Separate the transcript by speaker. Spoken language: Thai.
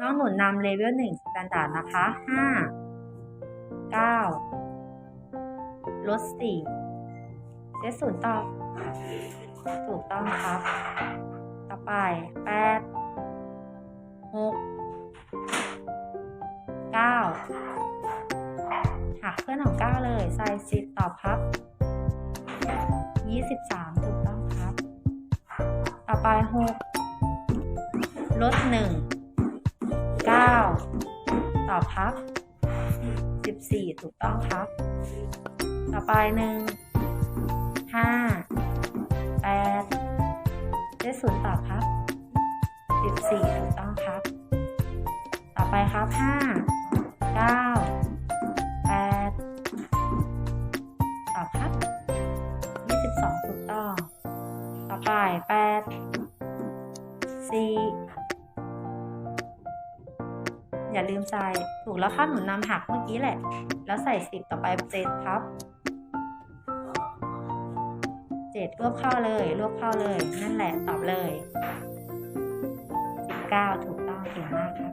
Speaker 1: น้องหนุนนำเลเวลหนึ่งสแตนดาร์ดนะคะห้าเก้าลดสี่เซตศูนย์ต่อถูกต้องครับ ต่อไปแปดหกเก้าหักเพื่อนของเก้าเลย ใส่สิบตอบครับยี่สิบสามถูกต้องครับ ต่อไปหกลดหนึ่ง เก้าตอบครับสิบสี่ถูกต้องครับ ต่อไปหนึ่งห้าแปดได้ศูนย์ตอบครับสิบสี่ถูกต้องครับ ต่อไปครับห้าเก้าแปดตอบครับยี่สิบสองถูกต้อง ต่อไปแปดสี่ อย่าลืมใส่ ถูกแล้วค่าหนุนนำหักเมื่อกี้แหละ แล้วใส่สิบต่อไปเจ็ดครับเจ็ดรวบเข้าเลย รวบเข้าเลย นั่นแหละตอบเลยสิบเก้าถูกต้องเก่งมากครับ